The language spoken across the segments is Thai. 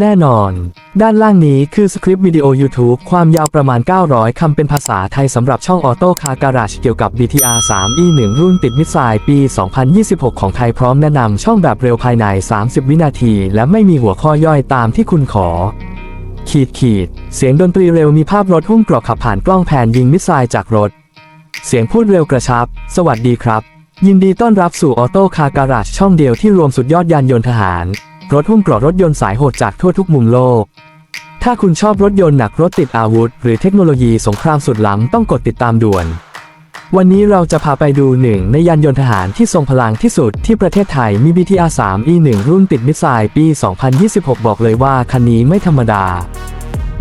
แน่นอน ด้านล่างนี้คือสคริปต์วิดีโอ YouTube ความยาวประมาณ 900 คำเป็นภาษาไทยสำหรับช่อง Auto Car Garage เกี่ยวกับ BTR 3 E1 รุ่นติดมิสไซล์ปี 2026 ของไทยพร้อมแนะนำช่องแบบเร็วภายใน 30 วินาที และไม่มีหัวข้อย่อยตามที่คุณขอ ขีดขีด เสียงดนตรีเร็วมีภาพรถหุ้มเกรอกขับผ่านกล้องแผนยิงมิสไซล์จากรถ เสียงพูดเร็วกระชับ สวัสดีครับ ยินดีต้อนรับสู่ออโต้คาร์การาชช่องเดียวที่รวมสุดยอดยานยนต์ทหาร รถหุ้มเกรอกรถยนต์สายโหดจากทั่วทุกมุมโลก ถ้าคุณชอบรถยนต์หนักรถติดอาวุธ หรือเทคโนโลยีสงครามสุดล้ำต้องกดติดตามด่วน วันนี้เราจะพาไปดูหนึ่งในยานยนต์ทหารที่ทรงพลังที่สุดที่ประเทศไทยมี BTR 3 E1 รุ่นติดมิสไซล์ปี 2026 บอกเลยว่าคันนี้ไม่ธรรมดา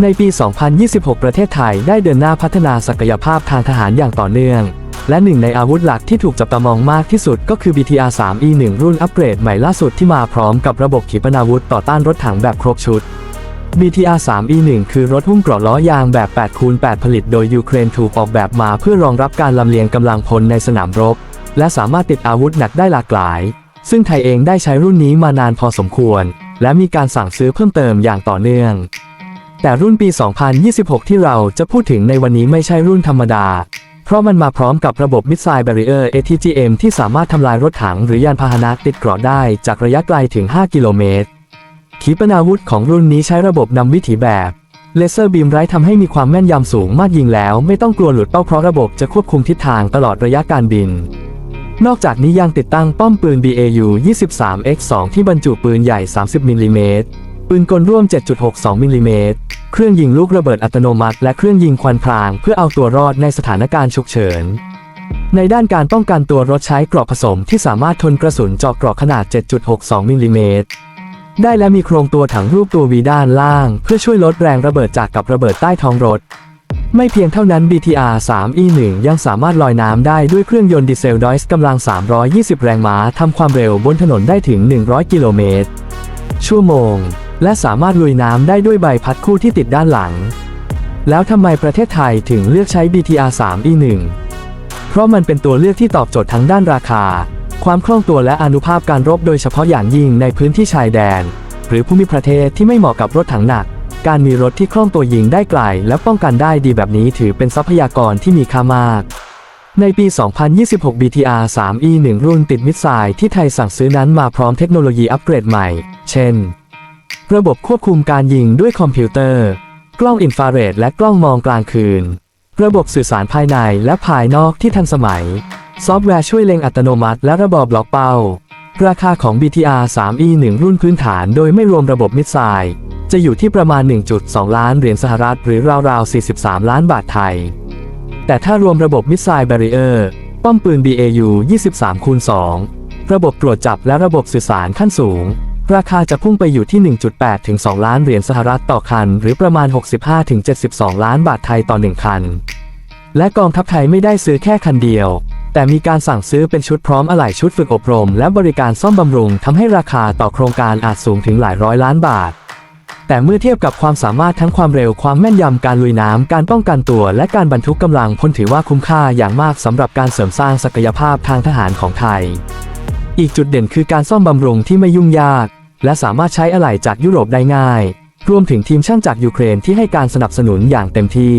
ในปี 2026 ประเทศไทยได้เดินหน้าพัฒนาศักยภาพทางทหารอย่างต่อเนื่อง และหนึ่งในอาวุธหลักที่ถูกจับตามองมากที่สุดก็คือ BTR 3 E1 รุ่นอัปเกรดใหม่ล่าสุดที่มาพร้อมกับระบบขีปนาวุธต่อต้านรถถังแบบครบชุด BTR 3 E1 คือรถหุ้มเกราะล้อยางแบบ8คูณ8ผลิตโดยยูเครนถูกออกแบบมาเพื่อรองรับการลำเลียงกำลังพลในสนามรบ และสามารถติดอาวุธหนักได้หลากหลาย ซึ่งไทยเองได้ใช้รุ่นนี้มานานพอสมควร และมีการสั่งซื้อเพิ่มเติมอย่างต่อเนื่อง แต่รุ่นปี 2026 ที่เราจะพูดถึงในวันนี้ไม่ใช่รุ่นธรรมดา เพราะมันมาพร้อมกับระบบ Missile Barrier ATGM ที่สามารถทำลายรถถังหรือยานพาหนะติดเกราะได้จากระยะไกลถึง 5 กิโลเมตร ขีปนาวุธของรุ่นนี้ใช้ระบบนำวิถีแบบเลเซอร์บีมไร้ทำให้มีความแม่นยำสูงมากยิงแล้ว ไม่ต้องกลัวหลุดเป้าเพราะระบบจะควบคุมทิศทางตลอดระยะการบิน นอกจากนี้ยังติดตั้งป้อมปืน BAU 23X2 ที่บรรจุปืนใหญ่ 30มิลลิเมตรปืนกลร่วม 7.62มิลลิเมตร เครื่องยิงลูกระเบิดอัตโนมัติ และเครื่องยิงควันพราง เพื่อเอาตัวรอดในสถานการณ์ฉุกเฉิน ในด้านการป้องกันตัวรถใช้เกราะผสมที่สามารถทนกระสุนเจาะเกราะขนาด 7.62มิลลิเมตรได้และมีโครงตัวถังรูปตัววีด้านล่าง เพื่อช่วยลดแรงระเบิดจากกับระเบิดใต้ท้องรถ ไม่เพียงเท่านั้น BTR 3 E1 ยังสามารถลอยน้ำได้ด้วยเครื่องยนต์ดีเซลดอยส์กำลัง 320 แรงม้าทำความเร็วบนถนนได้ถึง 100 กิโลเมตรชั่วโมง และสามารถลุยน้ำได้ด้วยใบพัดคู่ที่ติดด้านหลัง แล้วทำไมประเทศไทยถึงเลือกใช้ BTR 3 E1 เพราะมันเป็นตัวเลือกที่ตอบโจทย์ทั้งด้านราคา ความคล่องตัวและอนุภาพการรบโดยเฉพาะอย่างยิ่งในพื้นที่ชายแดน หรือภูมิประเทศที่ไม่เหมาะกับรถถังหนัก การมีรถที่คล่องตัวยิงได้ไกล และป้องกันได้ดีแบบนี้ถือเป็นทรัพยากรที่มีค่ามากในปี 2026 BTR 3 E1 รุ่นติดมิสไซล์ที่ไทยสั่งซื้อนั้นมาพร้อมเทคโนโลยีอัปเกรดใหม่ เช่น ระบบควบคุมการยิงด้วยคอมพิวเตอร์ กล้องอินฟราเรดและกล้องมองกลางคืน ระบบสื่อสารภายในและภายนอกที่ทันสมัย ซอฟต์แวร์ช่วยเล็งอัตโนมัติและระบบบล็อกเป้า ราคาของ BTR 3 E1 รุ่นพื้นฐานโดยไม่รวมระบบมิสไซล์จะอยู่ที่ประมาณ 1.2 ล้านเหรียญสหรัฐหรือราวๆ 43 ล้านบาทไทย แต่ถ้ารวมระบบมิสไซล์ Barrier ป้อมปืน BAU 23คูณ2ระบบตรวจจับและระบบสื่อสารขั้นสูง ราคาจะพุ่งไปอยู่ที่ 1.8 ถึง 2 ล้านเหรียญสหรัฐต่อคัน หรือประมาณ 65 ถึง 72 ล้านบาทไทยต่อ 1 คัน และกองทัพไทยไม่ได้ซื้อแค่คันเดียว แต่มีการสั่งซื้อเป็นชุดพร้อมอะไหล่ชุดฝึกอบรม และบริการซ่อมบำรุงทำให้ราคาต่อโครงการอาจสูงถึงหลายร้อยล้านบาท แต่เมื่อเทียบกับความสามารถทั้งความเร็วความแม่นยำการลุยน้ำการป้องกันตัว และการบรรทุกกำลังพลถือว่าคุ้มค่าอย่างมากสำหรับการเสริมสร้างศักยภาพทางทหารของไทย อีกจุดเด่นคือการซ่อมบำรุงที่ไม่ยุ่งยาก และสามารถใช้อะไหล่จากยุโรปได้ง่าย รวมถึงทีมช่างจากยูเครนที่ให้การสนับสนุนอย่างเต็มที่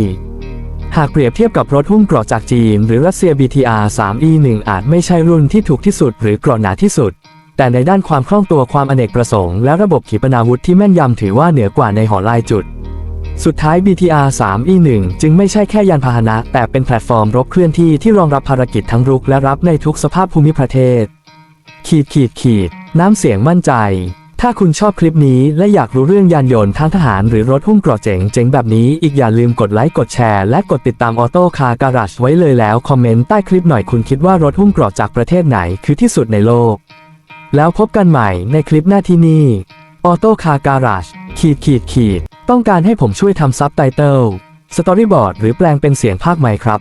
หากเปรียบเทียบกับรถหุ้มเกราะจากจีน หรือรัสเซีย BTR 3 E1 อาจไม่ใช่รุ่นที่ถูกที่สุดหรือเกราะหนาที่สุด แต่ในด้านความคล่องตัวความอเนกประสงค์และระบบขีปนาวุธที่แม่นยำถือว่าเหนือกว่าในหอลายจุดสุดท้าย BTR 3 E1 จึงไม่ใช่แค่ยานพาหนะ แต่เป็นแพลตฟอร์มรบเคลื่อนที่ที่รองรับภารกิจทั้งรุกและรับในทุกสภาพภูมิประเทศ ขีดขีดขีด น้ำเสียงมั่นใจ ถ้าคุณชอบคลิปนี้และอยากรู้เรื่องยานยนต์ทางทหารหรือรถหุ้มเกราะเจ๋งเจ๋งแบบนี้อีกอย่าลืมกดไลค์กดแชร์และกดติดตามออโต้คาร์การาชไว้เลยแล้ว คอมเมนต์ใต้คลิปหน่อยคุณคิดว่ารถหุ้มเกราะจากประเทศไหนคือที่สุดในโลก แล้วพบกันใหม่ในคลิปหน้าที่นี่ออโต้คาร์การาชขีดขีดขีด ต้องการให้ผมช่วยทำซับไตเติลสตอรี่บอร์ดหรือแปลงเป็นเสียงภาคไหมครับ